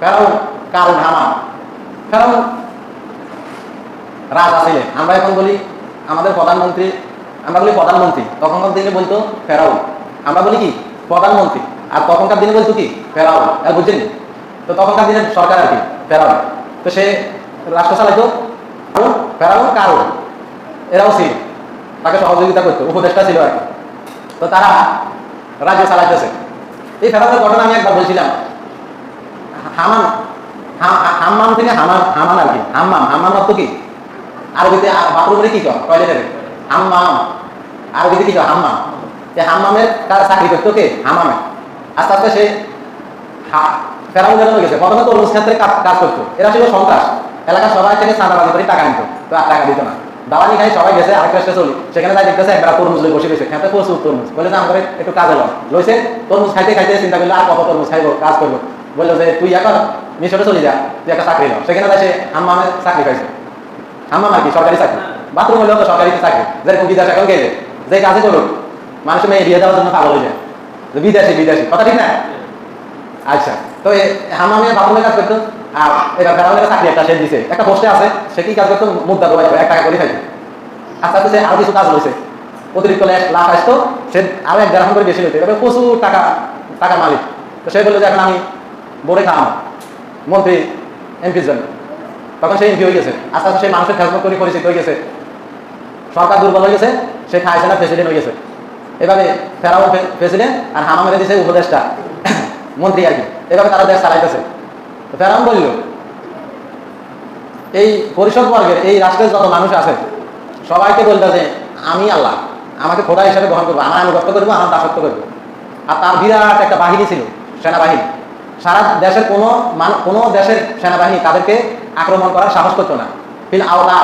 ফেরাউন, কারণ হামান ফেরাউন রাজা ছিলেন। আমরা এখন বলি আমাদের প্রধানমন্ত্রী, আমরা বলি প্রধানমন্ত্রী। তখনকার দিনে বলতো ফেরাউন। আমরা বলি কি? প্রধানমন্ত্রী। আর তখনকার দিনে বলতো কি? ফেরাউন। আর বুঝছেন? তো তখনকার দিনের সরকার আর কি? ফেরাউন। তো সে রাষ্ট্র চালাইতো। ফেরাউন, কারণ। এরাও ছিল। তাকে সহযোগিতা করতো। উপদেষ্টা ছিল আর কি। তো তারা রাজ্য চালাইতেছে। এই ফেরাউনের ঘটনা আমি একবার বলছিলাম। হামান হাম্মাম থেকে হামান হামান আর কি, হাম্মাম হাম্মাম অর্থ কি? আরবিতে বাথরুমে কি কর টয়লেটের। হাম্মাম। আরবিতে কি কর হাম্মাম। যে হাম্মামের কার চাকরি করতো কে? হাম্মামে আস্তে আস্তে সে ফেরাউন হয়ে গেছে। প্রথমে তরমুজ ক্ষেত্রে কাজ করতো। এরা ছিল সন্ত্রাস। এলাকার সবাই থেকে চাঁদাবাজি করে টাকা নিত। তো আর টাকা দিত না। দাওয়ানি খাই সবাই গেছে, আরেকটা স্টেশন সেখানে যাই দেখতেছে একবার তরমুজ লই বসে গেছে। খেতে প্রচুর তরমুজ। বলে যে আমাদের একটু কাজে লয় লইছে, তরমুজ খাইতে খাইতে চিন্তা করল, আর কত তরমুজ খাইবো? কাজ করব? বলল যে, তুই এখন মিশরে চলে যা, তুই একটা চাকরি লো। সেখানে সে হাম্মামে চাকরি পাইছে। হাম্মাম আর কি, সরকারি চাকরি। বাথরুম হলেও তো সরকারি চাকরি। যেরকম বিদেশ এখন গেলে, যে কাজে করুক মানুষ মেয়ে বিয়ে দেওয়ার জন্য পাগল হয়ে যায়। বিদেশি বিদেশি। কথা ঠিক না? আচ্ছা তো হামামে বাথরুমে কাজ করতো, আর এবার ফেরাউনের চাকরি একটা সে দিছে। একটা পোস্টে আছে, সে কি কাজ করতো? মুদ্রা দোয়াই এক টাকা করে খাইতো। আস্তে আস্তে সে আরও কিছু কাজ হয়েছে অতিরিক্ত লাখ আসতো, সে আরও এক দেড় করে বেশি হইতো এবার প্রচুর টাকা টাকা মালিক। তো সে বলল যে, এখন আমি বোরে খাওয়ানো। মন্ত্রী, এমপির জন্য। তখন সে এমপি হয়ে গেছে। আস্তে আস্তে সে মানুষের খেজমত করে পরিচিত হয়ে গেছে। সরকার দুর্বল হয়ে গেছে, সে না প্রেসিডেন্ট হয়ে গেছে। এভাবে ফেরাউন প্রেসিডেন্ট আর হামা মেরে দিছে উপদেষ্টা। মন্ত্রী আর কি। এভাবে তারা দেশ চালাইতেছে। ফেরাউন বলল, এই পরিষদ বর্গের এই রাষ্ট্রের যত মানুষ আছে, সবাইকে বলতে যে, আমি আল্লাহ, আমাকে খোদা হিসাবে গ্রহণ করব, আমার আনুগত্য করব, আমার দাসত্ব করব। আর তার বিরাট একটা বাহিনী ছিল, সেনাবাহিনী। সারা দেশের কোনো কোনো দেশের সেনাবাহিনী তাদেরকে আক্রমণ করার সাহস করতো না। ফিল আওলা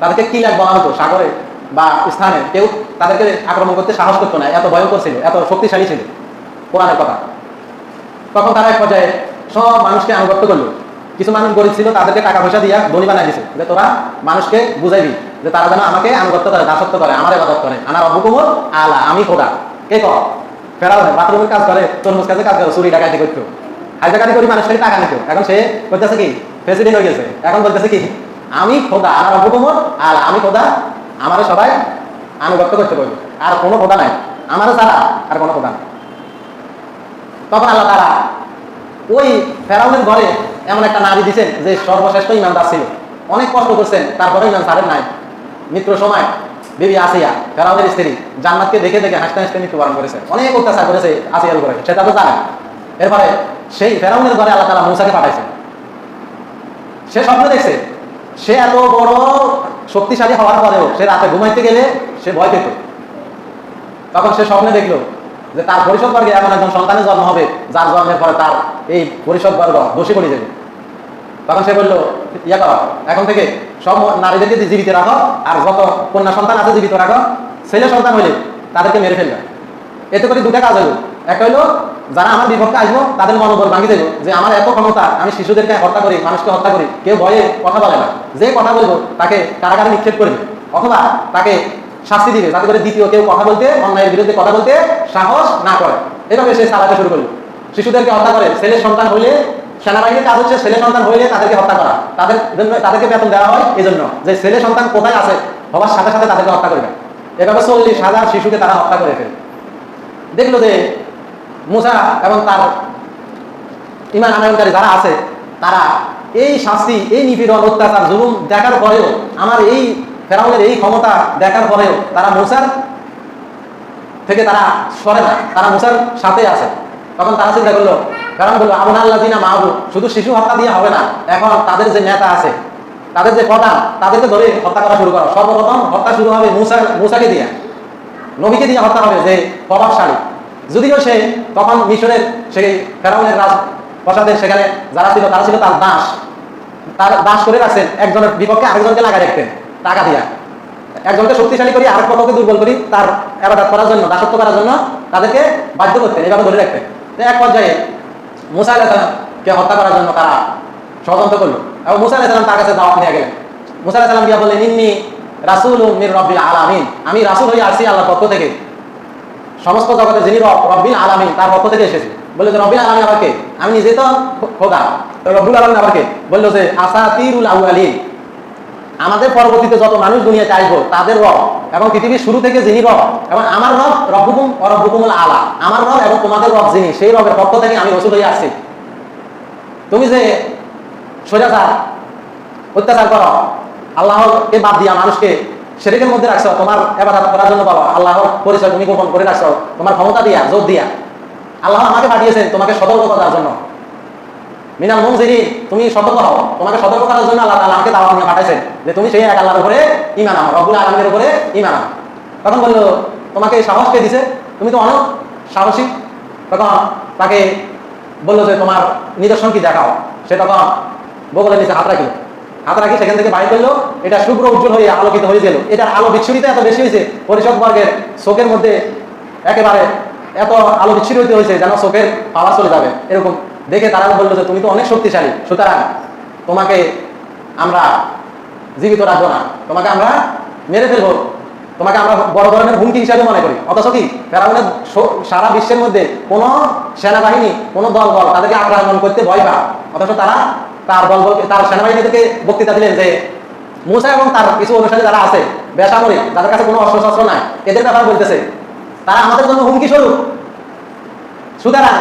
তাদেরকে কি লাগ বলা হতো সাগরে বা স্থানে কেউ তাদেরকে আক্রমণ করতে সাহস করতো না। এত ভয়ঙ্কর ছিল, এত শক্তিশালী ছিল। কোরআনের কথা। তখন তারা এক পর্যায়ে সব মানুষকে আনুগত্য করল। কিছু মানুষ গরিব ছিল, তাদেরকে টাকা পয়সা দিয়া ধনী বানাই দিছে। যে তোরা মানুষকে বুঝাইবি যে তারা যেন আমাকে আনুগত্য করে, দাসত্ব করে, আমার ইবাদত করে। আমার অবকুমর আলা, আমি খোদা। কে কর ফেরাও বাথরুমের কাজ করে, তরমুজ কাজে কাজ করে, চুরি ডাকাতি করতো। হাইজাকাতি করি মানুষ খালি টাকা নিত। এখন সে করতেছে কি প্রেসিডেন্ট হয়ে গেছে। এখন বলতেছে কি, আমি খোদা, আমার অবকুমর আলা আমি খোদা আমারও সবাই আনুগত্য করতে পারবে আর কোনো খোদা নাই। আমারও ছাড়া আর কোনো খোদা নাই। তখন আল্লাহ তারা ওই ফেরাউনের ঘরে এমন একটা নারী দিচ্ছেন যে সর্বশ্রেষ্ঠ ইমানদার ছিল। অনেক কষ্ট করছেন তারপরে ইমান সারেন নাই। মৃত্যুর সময় বিবি আসিয়া, ফেরাউনের স্ত্রী জান্নাতকে দেখে দেখে হাসতে হাসতে মৃত্যুবরণ করেছে। অনেক অত্যাচার করেছে আসিয়ার উপরে সেটা তো জানে এরপরে সেই ফেরাউনের ঘরে আল্লাহ তালা মৌসাকে পাঠাইছে সে স্বপ্ন দেখছে, সে এত বড় শক্তিশালী হওয়ার পরেও সে রাতে ঘুমাইতে গেলে সে ভয় পেত। তখন সে স্বপ্নে দেখল যে তার পরিষদ বর্গে এমন একজন সন্তানের জন্ম হবে, যার জন্মের পরে তার এই পরিষদ বর্গ দোষী করে যাবে। তখন সে বলল, ইয়া করো, এখন থেকে সব নারীদেরকে জীবিত রাখো আর যত কন্যা সন্তান আছে জীবিত রাখো। ছেলে সন্তান হইলে তাদেরকে মেরে ফেলবে এতে করে দুটা কাজ হলো একটা হলো যারা আমার বিপক্ষে আসব, তাদের মনোবল ভাঙি দেবো। যে আমার এত ক্ষমতা, আমি শিশুদেরকে হত্যা করি, মানুষকে হত্যা করি, কেউ ভয়ে কথা বলে না। যে কথা বলব, তাকে কারাগারে নিক্ষেপ করবে অথবা তাকে শাস্তি দিবে, যাতে করে দ্বিতীয় কেউ কথা বলতে, অন্যায়ের বিরুদ্ধে কথা বলতে সাহস না করে। এভাবে সে চালাতে শুরু করল। শিশুদেরকে হত্যা করে, ছেলে সন্তান হইলে সেনাবাহিনীর কাজ হচ্ছে ছেলে সন্তান হইলে তাদেরকে হত্যা করা। তাদের জন্য, তাদেরকে বেতন দেওয়া হয় এই জন্য যে ছেলে সন্তান কোথায় আছে, হওয়ার সাথে সাথে তাদেরকে হত্যা করবে। এভাবে চল্লিশ হাজার শিশুকে তারা হত্যা করে ফেলে। দেখল যে মুসা এবং তার ইমান আনয়নকারী যারা আছে, তারা এই শাস্তি, এই নিপীড়ন, অত্যাচার, জুলুম দেখার পরেও, আমার এই ফেরাউনের এই ক্ষমতা দেখার পরেও তারা মুসার থেকে তারা সরে না, তারা মুসার সাথে আছে। তখন তারা চিন্তা করল কারণ বলল আমন আল্লাহ দিনা মাহবু শুধু শিশু হত্যা দিয়ে হবে না, এখন তাদের যে নেতা আছে, তাদের যে প্রধান, তাদেরকে ধরে হত্যা করা শুরু করো। সর্বপ্রথম হত্যা শুরু হবে মুসা মুসাকে দিয়ে। নবীকে দিয়ে হত্যা হবে যে প্রভাবশালী। যদিও সে তখন মিশরের সেই ফেরাউনের রাজ প্রসাদের সেখানে যারা ছিল, তারা ছিল তার দাস। তার দাস করে রাখছেন একজনের বিপক্ষে আরেকজনকে লাগাই রাখতেন, টাকা দিয়া। একজনকে শক্তিশালী করি, আরেক পক্ষকে দুর্বল করি, তার আবাদাত করার জন্য, দাসত্ব করার জন্য তাদেরকে বাধ্য করতেন, এভাবে ধরে রাখতেন। তো এক পর্যায়ে মুসা আলাহিসামকে হত্যা করার জন্য তারা ষড়যন্ত্র করল। এবং মুসা আলাহিসাম তার কাছে দাওয়াত নিয়ে গেলেন। মুসা আলাহিসাম গিয়া বললেন, ইন্নি রাসুল মির রব্বিল আলামিন। আমি রাসুল হয়ে আসছি আল্লাহর পক্ষ থেকে। সমস্ত জগতে যিনি রব, রব্বিল আলামিন, তার পক্ষ থেকে এসেছে। বলে যে, রব্বিল আলামিন আবার কে? আমি নিজে তো খোদা রব্বুল আলম আবার কে? বলল যে, আসাতিরুল আউয়ালিন। আমাদের পরবর্তীতে যত মানুষ দুনিয়াতে আসব, তাদের রব এবং পৃথিবীর শুরু থেকে যিনি রব, এবং আমার রব রব্বুকুম অরব্বুকুমুল আলা। আমার রব এবং তোমাদের রব যিনি, সেই রবের পক্ষ থেকে আমি রসুল হয়ে আসছি। তুমি যে সোজাচার অত্যাচার করো, আল্লাহকে বাদ দিয়া মানুষকে সেরেকের মধ্যে রাখছো, তোমার এবাদত করার জন্য বলো আল্লাহর পরিচয় তুমি গোপন করে রাখছো, তোমার ক্ষমতা দিয়া, জোর দিয়া। আল্লাহ আমাকে পাঠিয়েছেন তোমাকে সতর্ক করার জন্য। মিনাল মুনজিরি তুমি সতর্ক হও। তোমাকে সতর্ক করার জন্য আল্লাহ তাআলা আমাকে দাওয়াত পাঠাইছেন যে তুমি সেই এক আল্লাহর উপরে ঈমান আনো, রব্বুল আলামিনের উপরে আনো। তখন বলল, তোমাকে সাহস কে দিছে? তুমি তো অনেক সাহসী। তখন তাকে বলল যে, তোমার নিদর্শন কি দেখাও? সে তখন বগলে নিচে হাত রাখিল। হাত রাখি, সেখান থেকে বাইর করল। এটা শুভ্র উজ্জ্বল হয়ে আলোকিত হয়ে গেল। এটার আলো বিচ্ছুরিত এত বেশি হয়েছে পরিষদ বর্গের চোখের মধ্যে একেবারে এত আলো বিচ্ছুরিত হয়েছে যেন চোখের পাওয়া চলে যাবে। এরকম দেখে তারা বলল যে, তুমি তো অনেক শক্তিশালী, সুতরাং তোমাকে আমরা জীবিত রাখব না। তোমাকে আমরা মেরে ফেলব। তোমাকে আমরা বড় ধরনের হুমকি হিসাবে মনে করি। অথচ কি, ফেরাউনের সারা বিশ্বের মধ্যে কোনো সেনাবাহিনী, কোনো দল বল তাদেরকে আক্রমণ করতে ভয় পায়। অথচ তারা তার দল তার সেনাবাহিনীদেরকে বক্তৃতা দিলেন যে, মুসা এবং তার কিছু অনুসারী যারা আছে, বেসামরিক, যাদের কাছে কোনো অস্ত্র শস্ত্র নাই, এদের ব্যাপারে বলতেছে, তারা আমাদের জন্য হুমকি স্বরূপ। সুতরাং,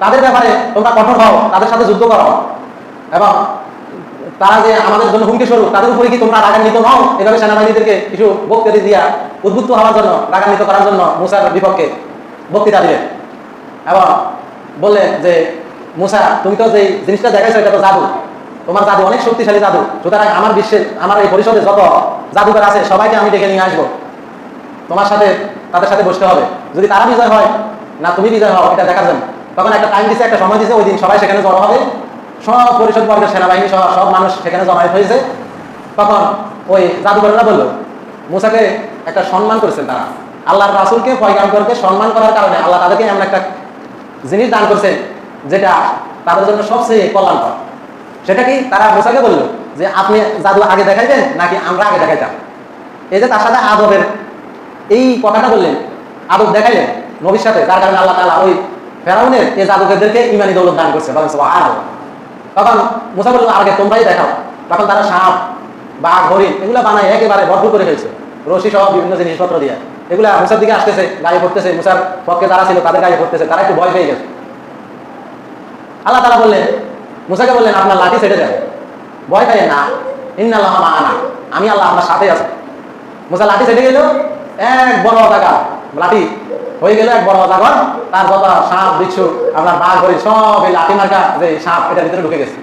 তাদের ব্যাপারে তোমরা কঠোর হও, তাদের সাথে যুদ্ধ করো। এবং তারা যে আমাদের জন্য হুমকি স্বরূপ, তাদের উপরে কি তোমরা রাগান্বিত হও এভাবে সেনাবাহিনীদেরকে কিছু বক্তৃতা দিয়া উদ্বুদ্ধ হওয়ার জন্য, রাগান্বিত করার জন্য মুসার বিপক্ষে বক্তৃতা দিলেন। এবং বললেন যে মুসা, তুমি তো যে জিনিসটা দেখাইছো, এটা তো জাদু। তোমার জাদু অনেক শক্তিশালী জাদু। সুতরাং আমার বিশ্বে, আমার এই পরিষদে যত জাদুঘর আছে, সবাইকে আমি ডেকে নিয়ে আসব। তোমার সাথে, তাদের সাথে বসতে হবে। যদি তারা বিজয় হয়, না তুমি বিজয় হও, এটা দেখার জন্য। তখন একটা টাইম দিছে, একটা সময় দিছে, ওই দিন সবাই সেখানে জড়ো হবে। সব পরিষদ বর্গের সেনাবাহিনী সহ সব মানুষ সেখানে জমায়েত হয়েছে। তখন ওই জাদুঘরেরা বলল, মুসাকে একটা সম্মান করেছেন তারা। আল্লাহর রাসুলকে, পয়গাম্বরকে সম্মান করার কারণে আল্লাহ তাদেরকে এমন একটা জিনিস দান করছেন যেটা তাদের জন্য সবচেয়ে কল্যাণকর। সেটা কি? তারা মুসাকে বলল যে, আপনি জাদু আগে দেখাইতেন নাকি আমরা আগে দেখাইতাম? এই যে তার সাথে আদবের এই কথাটা বললেন, আদব দেখাইলেন নবীর সাথে, যার কারণে আল্লাহ তাআলা ওই ফেরাউনের এই জাদুকরদেরকে ইমানি দৌলত দান করছে। বলেন, সুবহানাল্লাহ। তখন মুসা বলল, আগে তোমরাই দেখাও। তখন তারা সাপ, বাঘ, হরিণ এগুলো বানায় একেবারে ভরপুর করে ফেলছে। রশি সহ বিভিন্ন জিনিসপত্র দিয়ে। এগুলা মুসার দিকে আসতেছে, গায়ে পড়তেছে। মুসার পক্ষে যারা ছিল তাদের গায়ে পড়তেছে। তারা একটু ভয় পেয়ে গেছে। আল্লাহ তালা বললেন, মুসাকে বললেন, আপনার লাঠি ছেড়ে দেন। ভয় পাই না। ইন্নাল্লাহ মাআনা। আমি আল্লাহ আপনার সাথে আছি। মুসা লাঠি ছেড়ে গেল, এক বড় জায়গা লাঠি হয়ে গেল এক বড় জাগর। তার যত সাপ, বিচ্ছু, আপনার বাঘ হরি সব এই লাঠি মার্কা যে সাপ, এটার ভিতরে ঢুকে গেছে।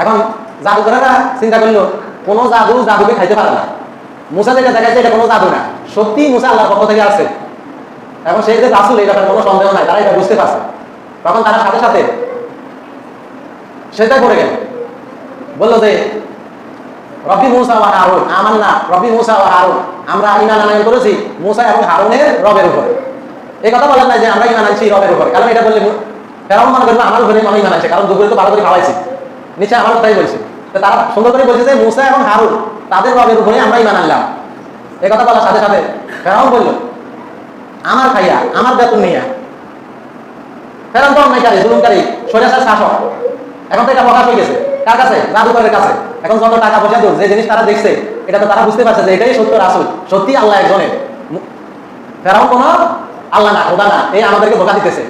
এখন জাদুঘরেরা চিন্তা করল, কোনো জাদু জাদুকে খাইতে পারে না। মুসা যেটা দেখাচ্ছে এটা কোনো জাদু না। সত্যি মুসা আল্লাহর পক্ষ থেকে আসছে। এখন সেই যে রাসুল, এই ব্যাপারে কোনো সন্দেহ নাই, তারা এটা বুঝতে পারছে। তখন তারা সাথে সাথে সেটাই করে গেল। বলল যে রবি মুসা ওয়া হারুন আমার না রবি মুসা ওয়া হারুন, আমরা ইমান আনায়ন করেছি, মুসা এবং হারুনের রবের উপরে। এই কথা বলেন না যে, আমরা ইমান আনছি রবের উপরে। কারণ এটা বললে ফেরাউন মনে করবে, আমার উপরে মনে ইমান আছে কারণ দুপুরে তো ভালো করে খাওয়াইছি। নিচে আমার কথাই বলছি। তারা সুন্দর করে বলছে যে, মুসা এবং হারুন, তাদের রবের উপরে আমরা ইমান আনলাম। এই কথা বলার সাথে সাথে ফেরাউন বলল, আমার খাইয়া আমার বেতন নিয়া ফেরাউন তো অন্যায়কারী, জুলুমকারী সরিয়াসার শাসক। এখন তো এটা প্রকাশ হয়ে গেছে। কার কাছে? জাদুকরের কাছে। এখন যত টাকা পয়সা দূর যে জিনিস তারা দেখছে, এটা তো তারা বুঝতে পারছে যে এটাই সত্য রাসুল। সত্যি আল্লাহ একজনের। ফেরাউন কোন আল্লাহ না, খোদা না, এই আমাদেরকে ধোকা দিতেছে।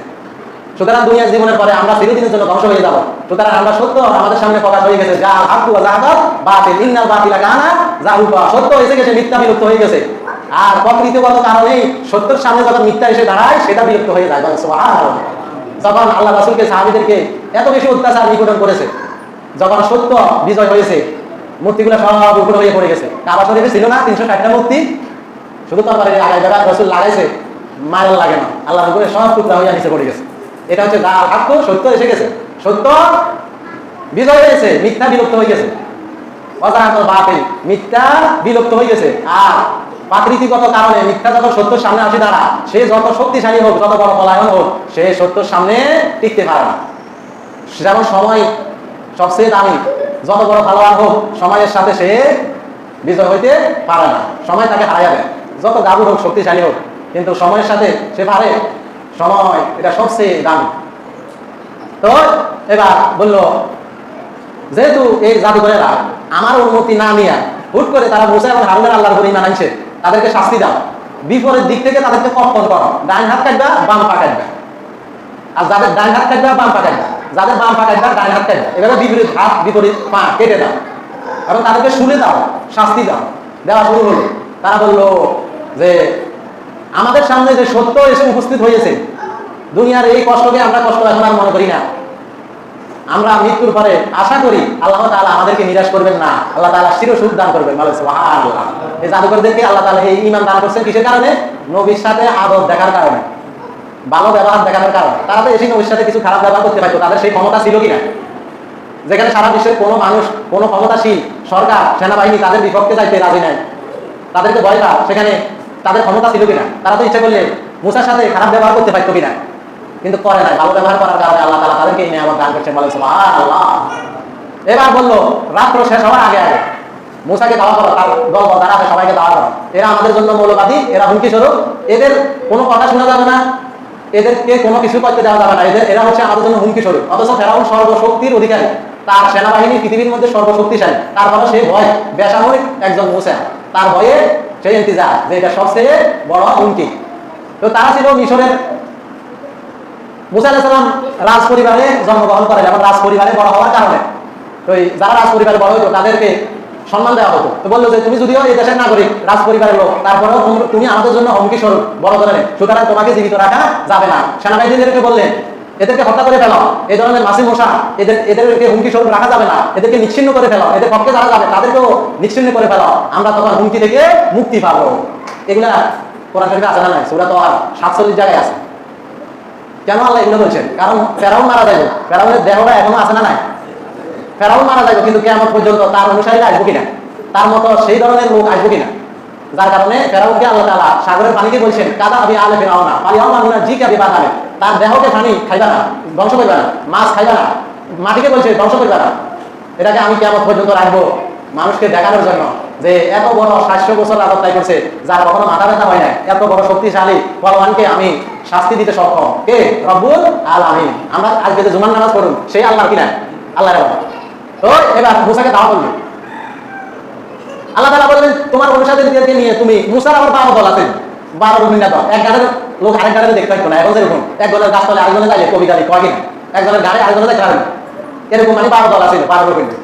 সুতরাং দুনিয়ার জীবনের পরে আমরা চিরদিনের জন্য ধ্বংস হয়ে যাব। সুতরাং আমরা সত্য, আমাদের সামনে প্রকাশ হয়ে গেছে যা হাকু জাহাদ বাতিল, ইন্নাল বাতিলা কানা জাহুকা। সত্য এসে গেছে মিথ্যা বিলুপ্ত হয়ে গেছে। আর প্রকৃতিগত কারণেই সত্যের সামনে যখন মিথ্যা এসে দাঁড়ায়, সেটা বিলুপ্ত হয়ে যায়। সুবহানাল্লাহ। যখন আল্লাহ রাসুলকে, সাহাবিদেরকে এত বেশি অত্যাচার নিপীড়ন করেছে। যখন সত্য, বিজয় হয়েছে। মূর্তিগুলো সব উপরে হয়ে পড়ে গেছে। কাবা শরীফে ছিল না, তিনশো ষাটটা মূর্তি। শুধু তরবারি লাগাই যাবে রসুল লাগাইছে মায়ের লাগে না। আল্লাহ উপরে সব টুকরা হয়ে নিচে পড়ে গেছে। এটা হচ্ছে হাক্য সত্য এসে গেছে। সত্য, বিজয় হয়েছে, মিথ্যা বিলুপ্ত হয়ে গেছে। অজানাত বাতিল, মিথ্যা বিলুপ্ত হয়ে গেছে। আর প্রাকৃতিকগত কারণে, মিথ্যা যত সত্যর সামনে আসে দাঁড়া, সে যত শক্তিশালী হোক, যত বড় পলায়ন হোক, সে সত্যর সামনে টিকতে পারে না। যেমন সময় সবচেয়ে দামি, যত বড় ভালোবান হোক, সময়ের সাথে সে বিজয় হইতে পারে না। সময় তাকে হারাইয়া যত গাবুর হোক, শক্তিশালী হোক, কিন্তু সময়ের সাথে সে পারে, সময় এটা সবচেয়ে দামি। তো এবার বলল, যেহেতু এই জাদুঘরেরা আমার অনুমতি না নিয়ে হুট করে তারা বসে এবং হারুনের আল্লাহর উপর ইমান আনছে তাদেরকে শাস্তি দাও। বিপরীত দিক থেকে তাদেরকে কর্পণ করো। ডান হাত কাটবা, বাম পা কাটবা। আর যাদের ডান হাত কাটবা, বাম পা কাটবা। যাদের বাম পা কাটবা, ডান হাত কাটবা। এভাবে বিপরীত হাত, বিপরীত পা কেটে দাও। এবং তাদেরকে শুনে দাও, শাস্তি দাও। দেওয়া শুরু হলো। তারা বলল যে, আমাদের সামনে যে সত্য এসে উপস্থিত হয়েছে, দুনিয়ার এই কষ্টকে আমরা কষ্ট এখন আর মনে করি না। আমরা মৃত্যুর পরে আশা করি আল্লাহ তাআলা আমাদেরকে নিরাশ করবেন না। আল্লাহ তাআলা চির সুখ দান করবেন। এই জাদুকরদেরকে আল্লাহ তাআলা এই ঈমান দান করছেন কিসের কারণে? নবীর সাথে আদব দেখার কারণে। ভালো ব্যবহার দেখানোর কারণে। তারা তো এসে নবীর সাথে কিছু খারাপ ব্যবহার করতে পারতো। তাদের সেই ক্ষমতা ছিল কিনা? যেখানে সারা বিশ্বের কোনো মানুষ, কোনো ক্ষমতাশীল সরকার, সেনাবাহিনী তাদের বিপক্ষে যাইতে রাজি নাই। তাদেরকে ভয় পা সেখানে তাদের ক্ষমতা ছিল কিনা? তারা তো ইচ্ছা করলে মুসার সাথে খারাপ ব্যবহার করতে পারতো কিনা? কিন্তু করে নাই? ভালো ব্যবহার করার কারণে আল্লাহ তালা তাদেরকে এই নিয়ামত দান করছেন। বলে আল্লাহ এবার বলল, রাত্র শেষ হওয়ার আগে আগে। মুসাকে দাওয়া করো, তার দল আছে সবাইকে দাওয়া করো। এরা আমাদের জন্য মৌলবাদী, এরা হুমকি স্বরূপ। এদের কোনো কথা শোনা যাবে না। এদেরকে কোনো কিছু করতে দেওয়া যাবে না। এদের, এরা হচ্ছে আমাদের জন্য হুমকি স্বরূপ। অথচ ফেরাউন সর্বশক্তির অধিকারী। তার সেনাবাহিনী পৃথিবীর মধ্যে সর্বশক্তিশালী। তারপরে সে ভয়, বেসামরিক একজন মুসা। তার ভয়ে সেই ইন্তজার, যে এটা সবচেয়ে বড় হুমকি। তো তারা ছিল মিশরের মুসা আলাইসালাম রাজ পরিবারে জন্মগ্রহণ রাজ পরিবারে বড় হওয়ার কারণে। যারা রাজ পরিবারে বড় তাদেরকে সম্মান দেওয়া হতো। তো বলল যে, তুমি যদিও এই দেশের নাগরিক রাজ পরিবারের লোক, তারপরেও তুমি আমাদের জন্য হুমকি স্বরূপ, বড় ধরনের। সুতরাং তোমাকে জীবিত রাখা যাবে না। সেনাবাহিনীদেরকে বললেন এদেরকে হত্যা করে ফেলো এই ধরনের মাসি মশা, এদের, এদেরকে হুমকি স্বরূপ রাখা যাবে না। এদেরকে নিচ্ছিন্ন করে ফেলো এদের পক্ষে যারা যাবে, তাদেরকেও নিচ্ছিন্ন করে ফেলো আমরা তখন হুমকি থেকে মুক্তি পাবো। এগুলা কোরআন শরীফে আছে না নাই? সেগুলা তো আর সাতচল্লিশ জায়গায় আছে। কেন আল্লাহ এগুলো বলছেন? কারণ ফেরাউন মারা যাবে। ফেরাউনের দেহটা এখনও আছে না নাই? ফেরাউন মারা যাবে, কিন্তু কেমন পর্যন্ত তার অনুসারীরা আসব কিনা? তার মতো সেই ধরনের লোক আসব কিনা? যার কারণে ফেরাউনকে আল্লাহ তালা সাগরের পানিকে বলছেন, কাদা আবি আলে ফেরাও না পানি আল্লাহ নুনা জি কাবি বাদালে তার দেহকে পানি খাইবা না, ধ্বংস করবে না, মাছ খাইবা না। মাটিকে বলছে, ধ্বংস করবে না। এটাকে আমি কেমন পর্যন্ত রাখব। মানুষকে দেখানোর জন্য যে এত বড় সাতশো বছর রাজত্বাই করছে, যার কখনো মাথা ব্যথা হয় না এত বড় শক্তিশালী বলবানকে আমি শাস্তি দিতে সক্ষম। কে? রব্বুল আল আমিন আমরা আজকে যে জুমার নামাজ পড়ুন, সেই আল্লাহর কিনা আল্লাহ তো এবার মুসাকে দাওয়া করবে। আল্লাহ তালা বললেন, তোমার অনুসারীদেরকে নিয়ে তুমি মুসার আবার বারো দল আছে। বারো রবীন্দ্র দল। এক গাড়ির লোক আরেক গাড়ি দেখতে পাইতো না এখন যেরকম একজনের গাছতলে আরেকজনে যায় কবি গাড়ি কয় কিনা? একজনের গাড়ি আরেকজনে যায় গাড়ি এরকম মানে বারো দল আছে, বারো রবীন্দ্র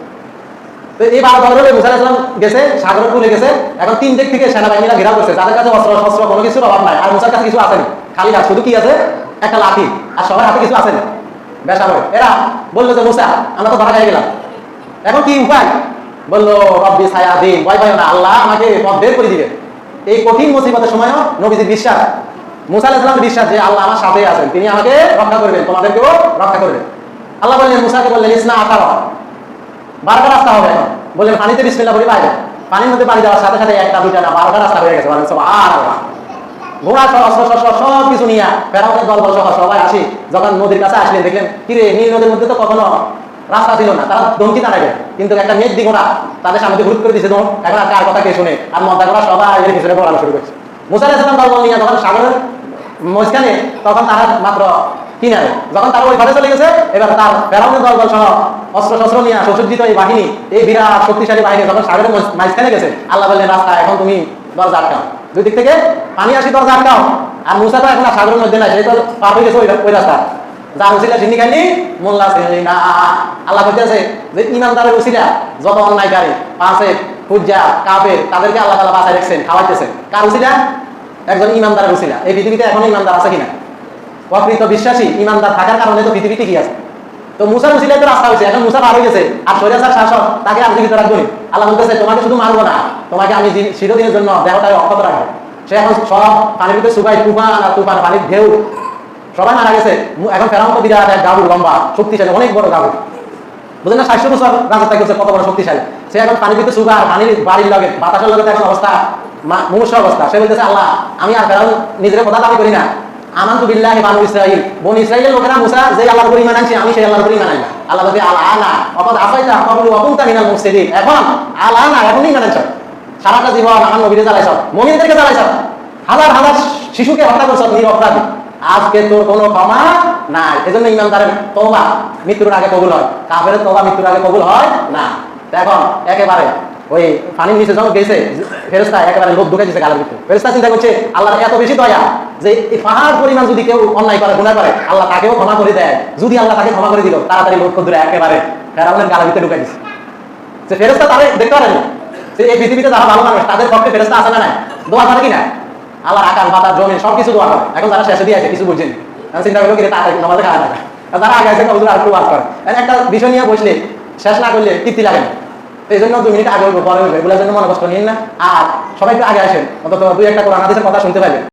তো এই বারো দলের হলে মুসা ইসলাম গেছে গেছে, এখন তিন দিক থেকে সেনাবাহিনীরা করছে। কাছে অস্ত্র শস্ত্র কোনো কিছুর অভাব নাই, আর মুসার কাছে কিছু আসেনি খালি শুধু কি আছে? একটা লাঠি, আর সবার হাতে কিছু আসেনি এরা বলল যে, মুসা, আমরা তো ধরা গেলাম। এখন কি উপায়? বলল, রব্বি ছায়া দিন, ভয় ভয় না, আল্লাহ আমাকে পথ বের করে দিবে এই কঠিন মুসিবতের সময়ও নবীজির বিশ্বাস। মুসা বিশ্বাস যে, আল্লাহ আমার সাথে আছেন, তিনি আমাকে রক্ষা করবেন, তোমাদেরকেও রক্ষা করবেন। আল্লাহ বললেন, মুসাকে বললেন, ইসনা বারোটা রাস্তা হবে বললেন, পানিতে বিসমিল্লাহ বলে, বাইরে। পানির মধ্যে পানি দেওয়ার সাথে সাথে একটা, দুইটা না রাস্তা হয়ে গেছে। বলেন সব আর ঘোড়া সহ, অস্ত্র শস্ত্র সব কিছু নিয়ে সহ সবাই আসি। যখন নদীর কাছে আসলেন, দেখলেন কিরে নীল নদীর মধ্যে তো কখনো রাস্তা ছিল না। তারা দমকি দাঁড়াবে কিন্তু একটা মেঘ দিঘোড়া তাদের সামনে হুট করে দিছে দম এখন আর কার কথা কে শুনে? আর করা সবাই এর পিছনে পড়ানো শুরু করছে। মুসা ইসলাম নিয়ে যখন সাগরের মাঝখানে তখন তারা মাত্র কিনারে যখন তারা ওই ঘরে চলে গেছে, এবার তার ফেরাউনের দল বল সহ অস্ত্র শস্ত্র নিয়ে এই বাহিনী, এই বিরাট শক্তিশালী বাহিনী যখন সাগরের মাঝ- মাঝখানে গেছে, আল্লাহ বললেন, রাস্তা, এখন তুমি দরজা আটকাও। দুই দিক থেকে পানি আসি, দরজা আটকাও। আর মুসা তো এখন সাগরের মধ্যে নাই সেই তো পার হয়ে গেছে ওই রাস্তা। যা উচিলা সিন্নি খাইনি মোল্লা সিন্নি না। আল্লাহ যে ইমানদারের যত অন্যায়কারী পূজা কাপের তাদেরকে আল্লাহ তালা বাঁচায় রেখেছেন, খাওয়াইতেছেন। কার উচিলা একজন ইমানদারের উচিলা এই পৃথিবীতে এখনও ইমানদার আছে কিনা? প্রকৃত বিশ্বাসী ইমানদার থাকার কারণে তো পৃথিবী ঠিকই আছে। তো মুসার উচিলায় তো রাস্তা হয়েছে, এখন মুসা পার হয়ে গেছে। আর সৈরাসার শাসক, তাকে আর জীবিত রাখব আল্লাহ বলতেছে, তোমাকে শুধু মারবো না, তোমাকে আমি চিরদিনের জন্য দেহটাকে অক্ষত রাখব। সে এখন সব পানির ভিতরে সুবাই তুফান আর তুফান, পানির ঢেউ। সবাই মারা গেছে। এখন ফেরাউন তো বিরাট এক গাভুর লম্বা, শক্তিশালী, অনেক বড় গাভুর বুঝলেন না ষাটশো বছর রাজত্ব করছে, কত বড় শক্তিশালী। সে এখন পানির ভিতরে সুগার পানির বাড়ির লগে, বাতাসের লগে এখন অবস্থা মুমূর্ষ অবস্থা। সে বলতেছে, আল্লাহ, আমি আর ফেরাউন নিজের কথা দাবি করি না। আমান তো বিল্লাহি বানু বনি ইসরাইলের লোকেরা মুসা যে আল্লাহর উপর ঈমান আনছে, আমি সেই আল্লাহর উপর ঈমান আনলাম। আল্লাহ বলছে আল আনা অপদ আসাইতা কবলু অকুনতা মিনাল মুফসিদিন। এখন আল আনা এখনই ঈমান আনছ। সারাটা জীবন আমার নবীরে জ্বালাইছ। মুমিনদেরকে জ্বালাইছ। হাজার হাজার শিশুকে হত্যা করছ নির অপরাধী। আজকে তোর কোনো ক্ষমা নাই। এজন্য ইমানদারের তোবা মৃত্যুর আগে কবুল হয়। কাফের তোবা মৃত্যুর আগে কবুল হয় না। এখন, একেবারে ওই পানির নিচে যখন গেছে ফেরেস্তা একেবারে লোক ঢুকে দিচ্ছে গালের ভিতরে। ফেরেস্তা চিন্তা করছে আল্লাহর এত বেশি দয়া যে এই পাহাড় পরিমাণ যদি কেউ অন্যায় করে গুণা করে আল্লাহ তাকেও ক্ষমা করে দেয়। যদি আল্লাহ তাকে ক্ষমা করে দিল তাড়াতাড়ি লোক দূরে একেবারে ফেরাউনের গালের ভিতরে ঢুকে দিচ্ছে যে ফেরেস্তা তাদের দেখতে পারেনি যে এই পৃথিবীতে যারা ভালো মানুষ তাদের পক্ষে ফেরেস্তা আছে না নাই? দোয়া করে কি না আল্লাহর আকাশ বাতাস জমি সবকিছু দোয়া করে। এখন যারা শেষে দিয়ে আছে কিছু বুঝছেন চিন্তা করল কি রে, তাড়াতাড়ি নামাজে খাওয়া আর যারা আগে আছে একটু বিষয় নিয়ে বসলে শেষ না করলে তৃপ্তি লাগে না। এই জন্য দুই মিনিট আগে পরে হইবো এগুলোর জন্য মনে কষ্ট নিন না। আর সবাই একটু আগে আসেন। অন্তত দুই একটা কোরআন হাদিসের কথা শুনতে পাইবেন।